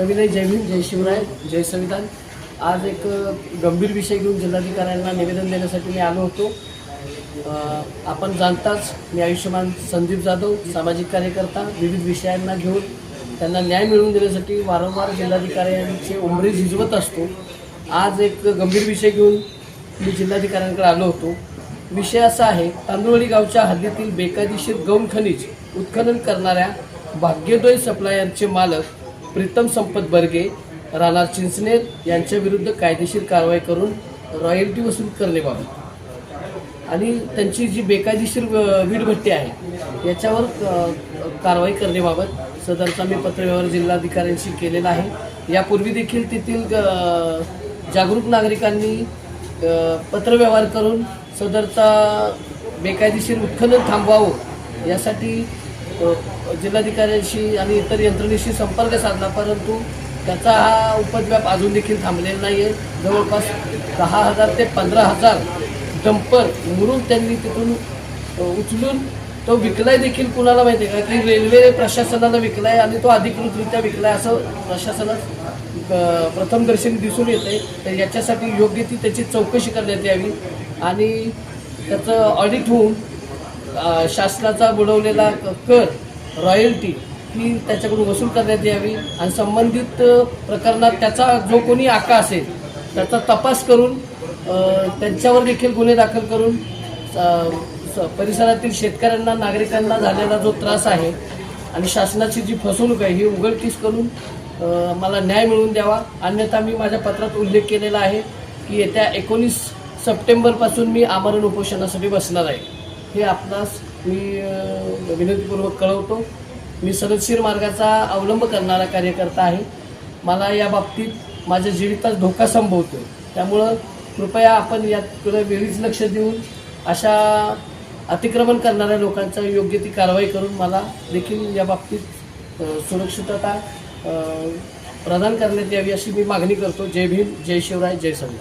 सविनय जय भीम जय शिवराय जय संविधान. आज एक गंभीर विषय घेऊन जिल्हाधिकाऱ्यांना निवेदन देण्यासाठी मी आलो होतो. आपण जाणताच मी आयुष्यमान संदीप जाधव सामाजिक कार्यकर्ता विविध विषयांना घेऊन त्यांना न्याय मिळवून देण्यासाठी वारंवार जिल्हाधिकाऱ्यांचे उमरी झिजवत असतो. आज एक गंभीर विषय घेऊन मी जिल्हाधिकाऱ्यांकडे आलो होतो. विषय असा आहे तांदुळी गावच्या हद्दीतील बेकायदेशीर गौण खनिज उत्खनन करणाऱ्या भाग्योदय सप्लायरचे मालक प्रीतम संपत बर्गे राणा चिंचनेर यांच्या विरुद्ध कायदेशीर कारवाई करून रॉयल्टी वसूल करण्याबाबत आणि त्यांची जी बेकायदेशीर वीडभट्टी वीटभट्टी आहे याच्यावर कारवाई करण्याबाबत सदरचा मी पत्रव्यवहार जिल्हाधिकाऱ्यांशी केलेला आहे. यापूर्वी देखील तेथील जागरूक नागरिकांनी पत्रव्यवहार करून सदरचा बेकायदेशीर उत्खनन थांबवावं यासाठी जिल्हाधिकाऱ्यांशी आणि इतर यंत्रणेशी संपर्क साधला परंतु त्याचा हा उपद्व्याप अजून देखील थांबलेला नाही आहे जवळपास दहा हजार ते पंधरा हजार डंपर मुरून त्यांनी तिथून उचलून तो विकलाय देखील कुणाला माहिती आहे का? की रेल्वे प्रशासनानं विकलाय आणि तो अधिकृतरित्या विकलाय असं प्रशासनात प्रथमदर्शनी दिसून येते तर याच्यासाठी योग्य ती त्याची चौकशी करण्यात यावी. आणि त्याचं ऑडिट होऊन शासनाचा बुडवलेला कर रॉयल्टी ही त्याच्याकडून वसूल करण्यात यावी. आणि संबंधित प्रकरणात त्याचा जो कोणी आका असेल त्याचा तपास करून त्यांच्यावर देखील गुन्हे दाखल करून स- परिसरातील शेतकऱ्यांना नागरिकांना झालेला जो त्रास आहे आणि शासनाची जी फसवणूक आहे ही उघडकीस करून मला न्याय मिळवून द्यावा. अन्यथा मी माझ्या पत्रात उल्लेख केलेला आहे की येत्या एकोणीस सप्टेंबरपासून मी आमरण उपोषणासाठी बसणार आहे. हे आपणास मी विनंतीपूर्वक कळवतो. मी सदशीर मार्गाचा अवलंब करणारा कार्यकर्ता आहे. मला या बाबतीत माझ्या जीवितात धोका संभवतो त्यामुळं कृपया आपण याकडे वेळीच लक्ष देऊन अशा अतिक्रमण करणाऱ्या लोकांचा योग्य ती कारवाई करून मला देखील या बाबतीत सुरक्षितता प्रदान करण्यात यावी अशी मी मागणी करतो. जय भीम जय शिवराय जय संघ